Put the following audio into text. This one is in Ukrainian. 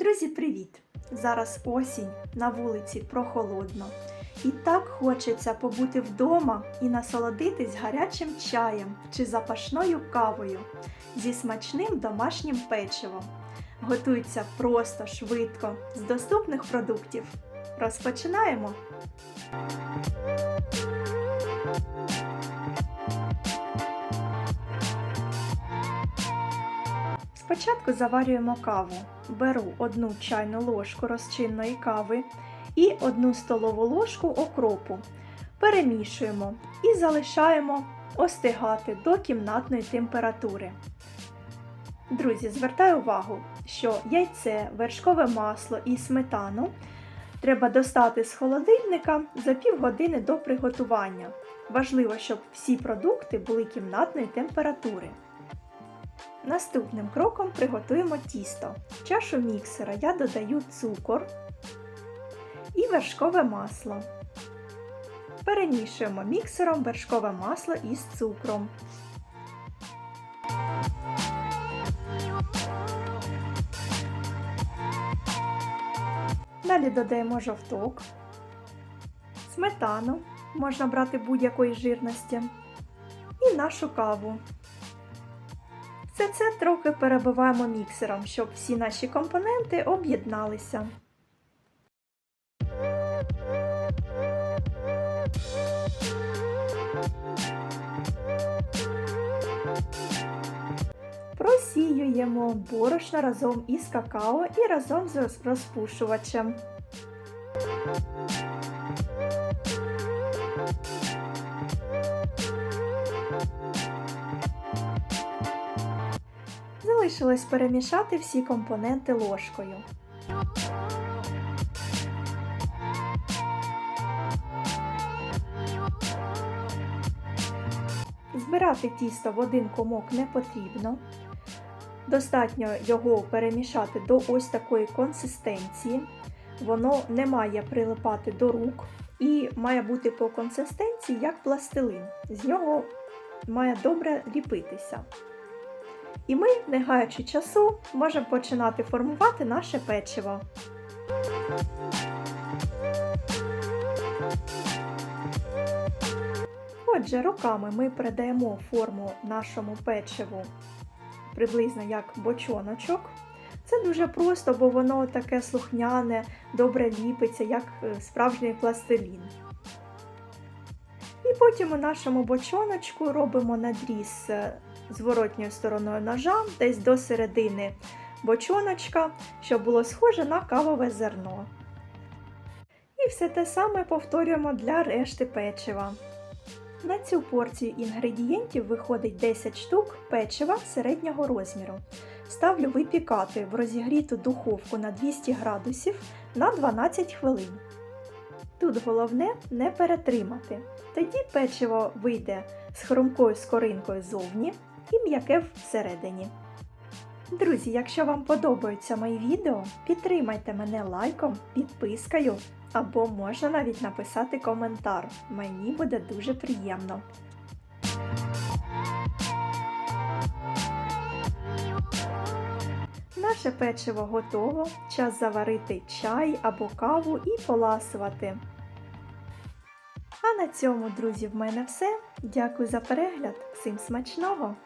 Друзі, привіт! Зараз осінь, на вулиці прохолодно. І так хочеться побути вдома і насолодитись гарячим чаєм чи запашною кавою зі смачним домашнім печивом. Готується просто, швидко, з доступних продуктів. Розпочинаємо! Спочатку заварюємо каву. Беру одну чайну ложку розчинної кави і одну столову ложку окропу. Перемішуємо і залишаємо остигати до кімнатної температури. Друзі, звертаю увагу, що яйце, вершкове масло і сметану треба достати з холодильника за півгодини до приготування. Важливо, щоб всі продукти були кімнатної температури. Наступним кроком приготуємо тісто. В чашу міксера я додаю цукор і вершкове масло. Перемішуємо міксером вершкове масло із цукром. Далі додаємо жовток, сметану, можна брати будь-якої жирності, і нашу каву. Все це трохи перебиваємо міксером, щоб всі наші компоненти об'єдналися. Просіюємо борошно разом із какао і разом з розпушувачем. Залишилось перемішати всі компоненти ложкою. Збирати тісто в один комок не потрібно. Достатньо його перемішати до ось такої консистенції. Воно не має прилипати до рук і має бути по консистенції як пластилин. З нього має добре ліпитися. І ми, не гаючи часу, можемо починати формувати наше печиво. Отже, руками ми придаємо форму нашому печиву приблизно як бочоночок. Це дуже просто, бо воно таке слухняне, добре ліпиться, як е, справжній пластилін. І потім у нашому бочоночку робимо надріз е, зворотньою стороною ножа, десь до середини бочоночка, щоб було схоже на кавове зерно. І все те саме повторюємо для решти печива. На цю порцію інгредієнтів виходить 10 штук печива середнього розміру. Ставлю випікати в розігріту духовку на 200 градусів на 12 хвилин. Тут головне не перетримати. Тоді печиво вийде з хрумкою скоринкою зовні і м'яке всередині. Друзі, якщо вам подобаються мої відео, підтримайте мене лайком, підпискою або можна навіть написати коментар. Мені буде дуже приємно. Наше печиво готово. Час заварити чай або каву і поласувати. А на цьому, друзі, в мене все. Дякую за перегляд. Всім смачного!